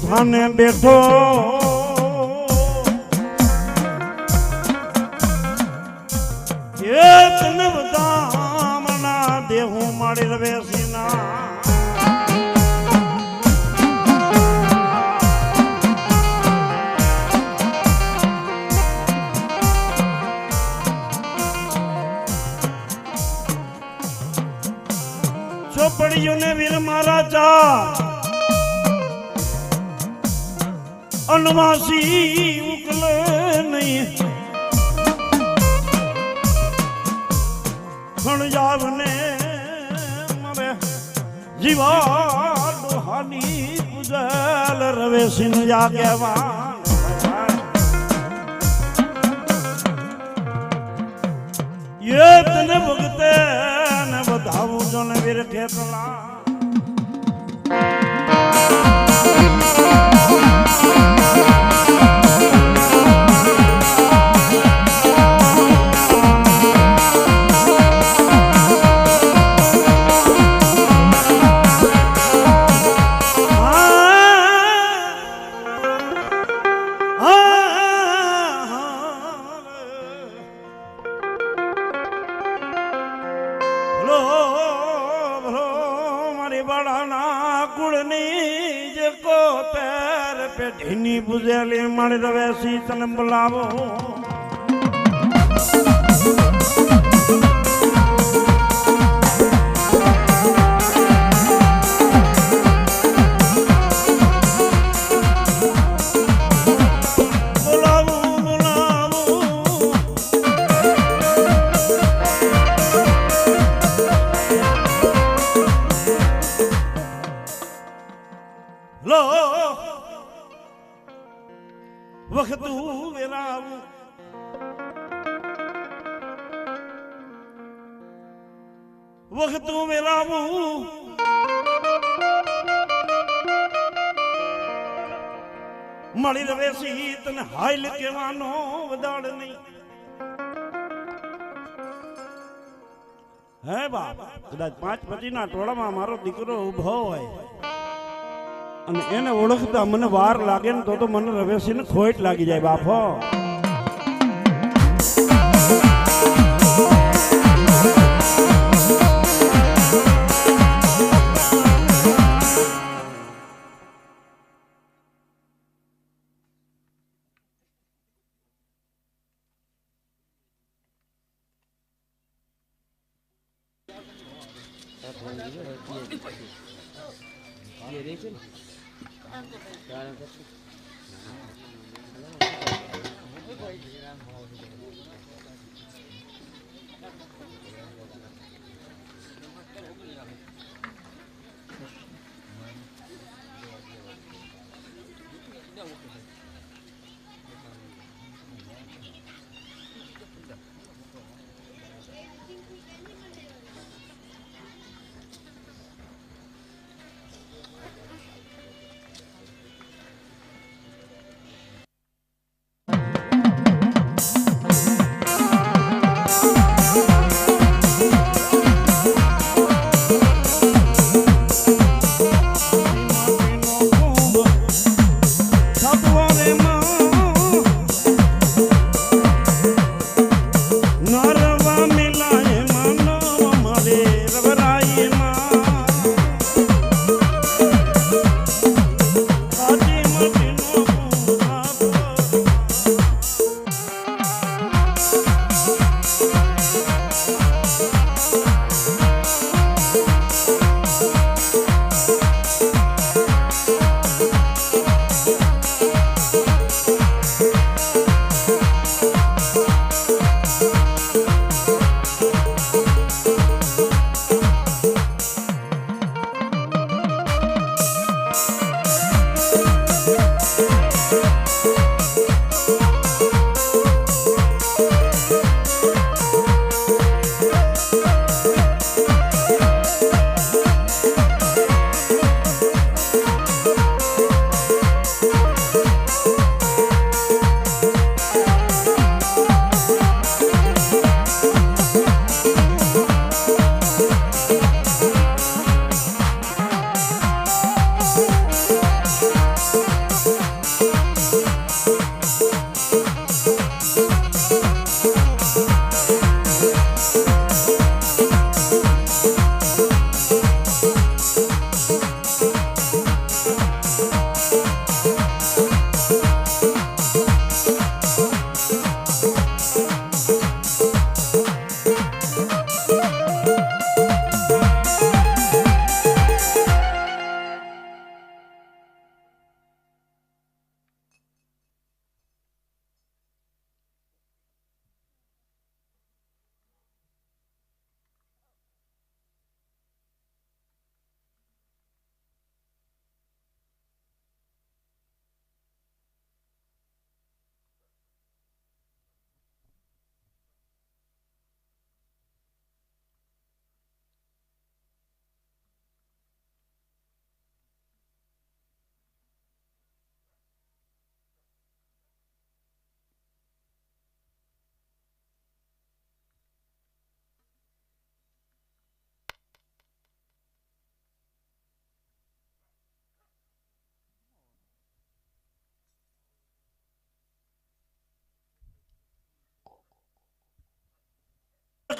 થાને બેઠો. એ તને બધામણા દેહું માડી રવે સીના. ચોપડીઓને વીર મારા અનવાસી ઉકલે નહીં. ખણજાવને મરે જીવા ડોહાની પૂજલ રવે સિન જાગેવાન એ તને ભગતે ને બધાવું જો ને વીર ખેતલા ભલો ભલો મારી બાળાના કુળની જે કોતેર પેઢીની પૂજેલી મારી રવે તને બોલાવું વખતું મેલાવું મળી રવે સી તને હાઈલ કેવાનો વધાડ નહીં. હે બાપ, કદાચ પાંચ પચીના ટોળામાં મારો દીકરો ઊભો હોય અને એને ઓળખતા મને વાર લાગે ને તો તો મને રવેશીને ખોટ લાગી જાય બાપો ये देखिए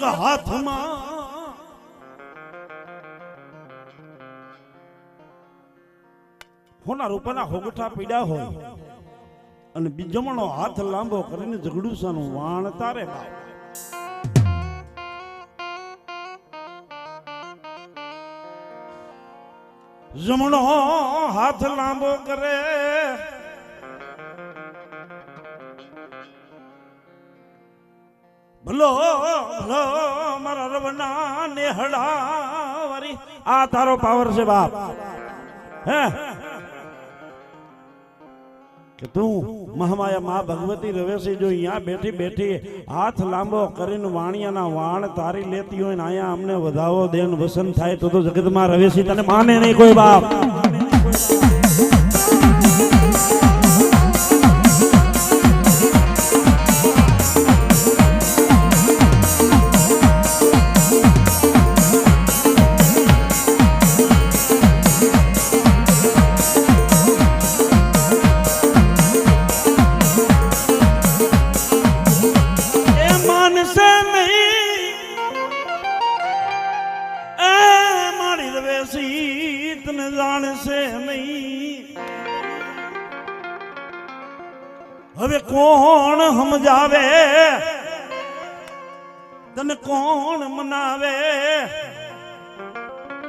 હાથમાં. હોના રૂપાના હોગઠા પીડા હોય. અને બીજમણો હાથ લાંબો કરીને ઝઘડુસાનું વાણ તારે બાપ. જમણો હાથ લાંબો કરે. ભલો ભલો, મારા રવના ને હડાવરી આ તારો પાવર છે બાપ. તું મહામાયા મા ભગવતી રવેશી જો અહીંયા બેઠી બેઠી હાથ લાંબો કરીને વાણિયાના વાણ તારી લેતી હોય ને અહીંયા અમને વધાવો દેન વસન થાય તો તો જગતમાં રવેશી તને માને નહીં કોઈ બાપ.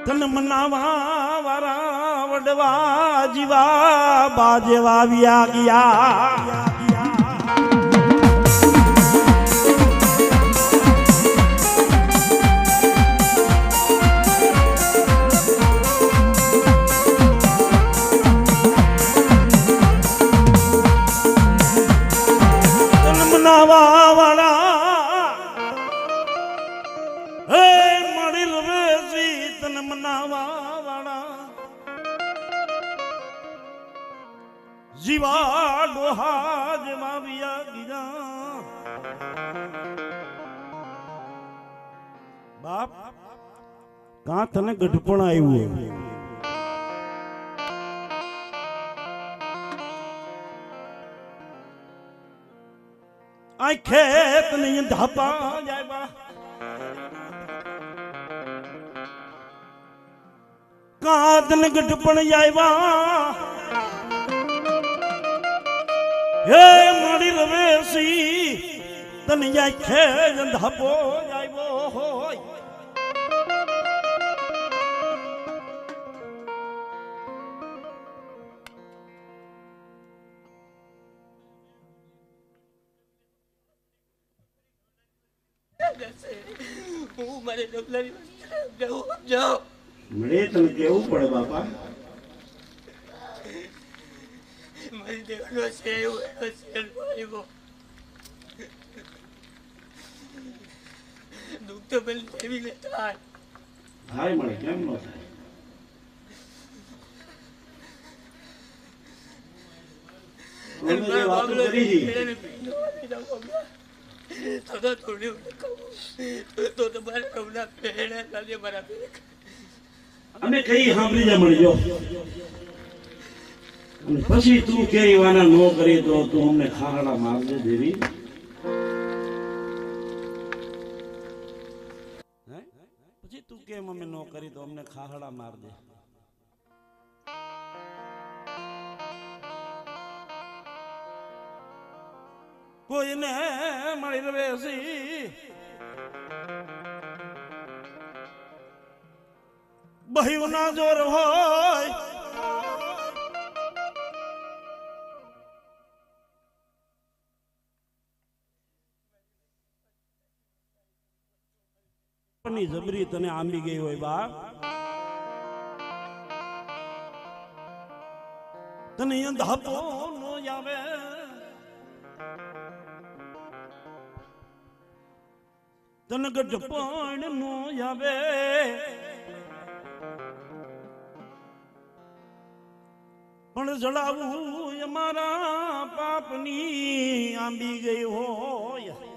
તને મનાવા વડવા જીવા બાજેવા વ્યા ગયા. જીવા ડોહા જેવા વિયા ગીરા. બાપ, કાં તને ગઢપણ આવ્યું આ ખેત નહીં ધાપા જાય બા. કાદન ગઢપણ આવ્યા? હે મારી રવેશી તને જાય ખે ધાપો જાય હોય? હું મારી ડબલાની જવું જાઉં મળે તને કેવું પડે બાપા મારી no sé, એવું એનો શેર આવ્યો દુઃખ તો પેલી દેવીને થાય થાય મળે કેમ ન થાય અમે ના કઈ સાંભળી જા મળી જો અને પછી તું કે વાના નો કરી તો તું અમને ખારડા મારજે દેવી. પછી તું કેમ અમે નો કરી તો અમને ખાહડા માર દે કોઈને મળી રવેશી બહુના જોર હોય ની જબરી તને આંબી ગઈ હોય, બાપ. તને અંધાપો નો આવે. તને ગઢપણ નો આવે. પણ જડાવું અમારા પાપની આંબી ગઈ હોય.